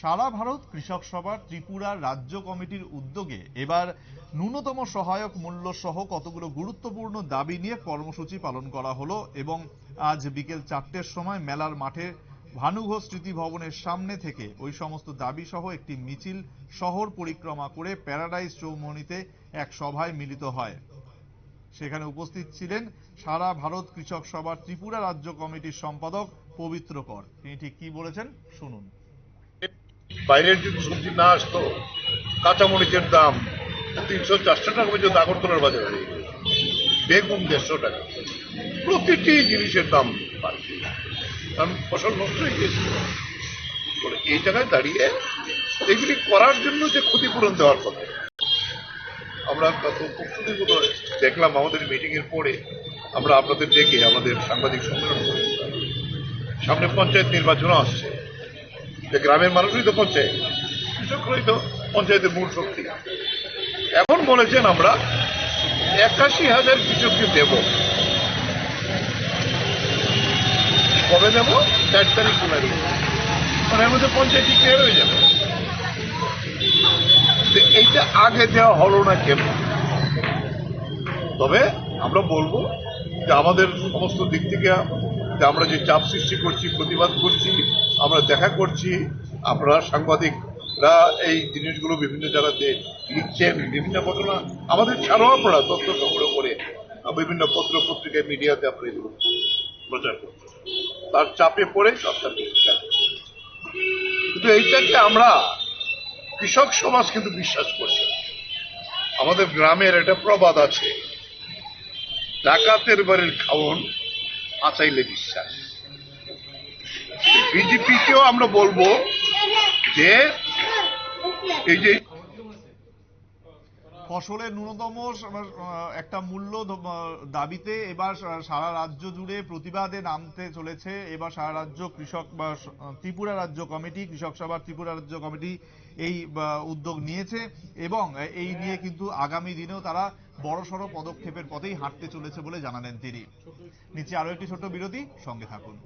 সারা ভারত কৃষক সভা ত্রিপুরা রাজ্য কমিটির উদ্যোগে এবার ন্যূনতম সহায়ক মূল্য সহ কতগুলো গুরুত্বপূর্ণ দাবি নিয়ে কর্মসূচি পালন করা হলো এবং আজ বিকেল চারটের সময় মেলার মাঠে ভানুঘোষ স্মৃতি ভবনের সামনে থেকে ওই সমস্ত দাবি সহ একটি মিছিল শহর পরিক্রমা করে প্যারাডাইজ চৌমনিতে এক সভায় মিলিত হয়। সেখানে উপস্থিত ছিলেন সারা ভারত কৃষক সভার ত্রিপুরা রাজ্য কমিটির সম্পাদক পবিত্র কর তিনি ঠিক কি বলেছেন? শুনুন। বাইরের যদি সবজি না আসতো, কাঁচামরিচের দাম তিনশো চারশো টাকা পর্যন্ত আগরতলার বাজারে হয়ে গেছে। বেগুন দেড়শো টাকা। প্রতিটি জিনিসের দাম বাড়ছে। কারণ ফসল নষ্ট হয়ে গেছে ফলে এই জায়গায় দাঁড়িয়ে এগুলি করার জন্য যে ক্ষতিপূরণ দেওয়ার কথা, আমরা গত পরশুদিন মতো দেখলাম আমাদের মিটিং এর পরে আমরা আপনাদের ডেকে আমাদের সাংবাদিক সম্মেলন সামনে পঞ্চায়েত নির্বাচনও আসছে। যে গ্রামের মানুষই তো পঞ্চায়েত কৃষকরাই তো পঞ্চায়েতের মূল শক্তি। এখন বলেছেন আমরা, একাশি হাজার কৃষককে দেব। কবে দেব? চার তারিখ পনেরো মানে এর মধ্যে পঞ্চায়েতই ক্লিয়ার হয়ে যাবে। এইটা আগে দেওয়া হলো না কেন? তবে আমরা বলব যে আমাদের সমস্ত দিক থেকে আমরা যে চাপ সৃষ্টি করছি, প্রতিবাদ করছি, আমরা দেখা করছি, আপনারা সাংবাদিকরা এই জিনিসগুলো বিভিন্ন জায়গাতে লিখছেন, বিভিন্ন ঘটনা আমাদের ছাড়াও আপনারা তথ্য সংগ্রহ করে বিভিন্ন পত্র পত্রিকায় মিডিয়াতে আপনারা এগুলো প্রচার করছেন। তার চাপে পড়ে সরকার কিন্তু এইটাকে আমরা কৃষক সমাজ কিন্তু বিশ্বাস করছে আমাদের গ্রামের একটা প্রবাদ আছে, ডাকাতের বাড়ির খাওন আচাইলে বিশ্বাস। বিজেপিকেও আমরা বলব যে এই যে ফসলের ন্যূনতম একটা মূল্য দাবিতে এবার সারা রাজ্য জুড়ে প্রতিবাদে নামতে চলেছে। এবার সারা রাজ্য কৃষক বা ত্রিপুরা রাজ্য কমিটি, কৃষক সভার ত্রিপুরা রাজ্য কমিটি এই উদ্যোগ নিয়েছে এবং এই নিয়ে কিন্তু আগামী দিনেও তারা বড়সড় পদক্ষেপের পথেই হাঁটতে চলেছে বলে জানালেন তিনি। নিচে আরও একটি ছোট্ট বিরতি, সঙ্গে থাকুন।